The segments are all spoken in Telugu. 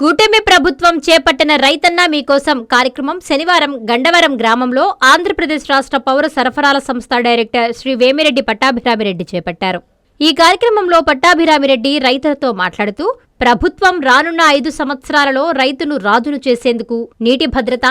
కూటమి ప్రభుత్వం చేపట్టిన రైతన్న మీకోసం కార్యక్రమం శనివారం గండవరం గ్రామంలో ఆంధ్రప్రదేశ్ రాష్ట్ర పౌర సరఫరాల సంస్థ డైరెక్టర్ శ్రీ వేమిరెడ్డి పట్టాభిరామిరెడ్డి చేపట్టారు. ఈ కార్యక్రమంలో పట్టాభిరామిరెడ్డి రైతులతో మాట్లాడుతూ ప్రభుత్వం రానున్న ఐదు సంవత్సరాలలో రైతును రాజును చేసేందుకు నీటి భద్రత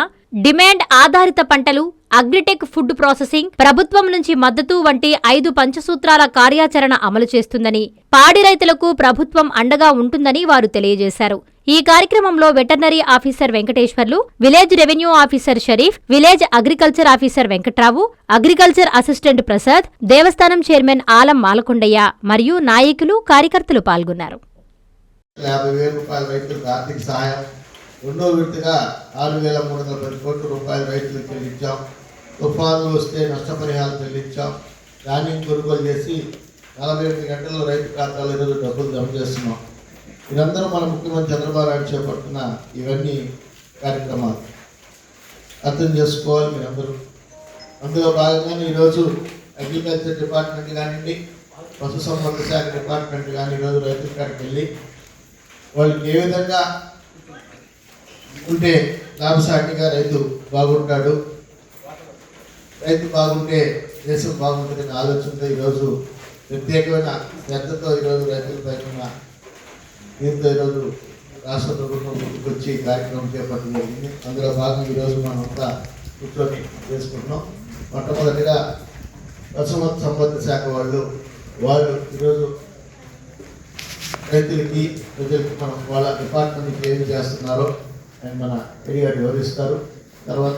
డిమాండ్ ఆధారిత పంటలు అగ్రిటెక్ ఫుడ్ ప్రాసెసింగ్ ప్రభుత్వం నుంచి మద్దతు వంటి ఐదు పంచసూత్రాల కార్యాచరణ అమలు చేస్తుందని పాడి రైతులకు ప్రభుత్వం అండగా ఉంటుందని వారు తెలియజేశారు. ఈ కార్యక్రమంలో veterinary officer Venkateswarlu village revenue officer Sharif village agriculture officer Venkatrao agriculture assistant Prasad దేవస్థానం చైర్మన్ ఆలం మాలకొండయ్య మరియు నాయకులు కార్యకర్తలు పాల్గొన్నారు. యాభై వేల రూపాయల రైతులకు ఆర్థిక సహాయం. రెండో విడతగా ఆరు వేల మూడు వందల పది కోట్ల రూపాయలు రైతులకు చెల్లించాం. తుఫాన్లు వస్తే నష్టపరిహారం చెల్లించాం. ధాన్యం కొనుగోలు చేసి నలభై ఎనిమిది గంటల్లో రైతు ఖాతాలో ఈరోజు డబ్బులు జమ చేస్తున్నాం. ఇదందరూ మన ముఖ్యమంత్రి చంద్రబాబు నాయుడు చేపడుతున్న ఇవన్నీ కార్యక్రమాలు. అర్థం చేసుకోవాలి మీరందరూ. అందులో భాగంగానే ఈరోజు అగ్రికల్చర్ డిపార్ట్మెంట్ కానివ్వండి పశుసంవర్ధక శాఖ డిపార్ట్మెంట్ కానీ ఈరోజు రైతుల కాడికి వెళ్ళి వాళ్ళకి ఏ విధంగా ఉంటే లాభసాటిగా రైతు బాగుంటాడు రైతు బాగుంటే దేశం బాగుంటుందనే ఆలోచనతో ఈరోజు ప్రత్యేకమైన శ్రద్ధతో ఈరోజు రైతులు పైన దీంతో ఈరోజు రాష్ట్ర ప్రభుత్వం ముందుకొచ్చి కార్యక్రమం చేపట్టడం జరిగింది అందులో భాగంగా ఈరోజు మనం అంతా కూర్చొని చేసుకుంటున్నాం. మొట్టమొదటిగా పశుమత సంపద శాఖ వాళ్ళు వాళ్ళు ఈరోజు రైతులకి ప్రజలకి మనం వాళ్ళ డిపార్ట్మెంట్కి ఏం చేస్తున్నారో అని మన ఎడి వివరిస్తారు. తర్వాత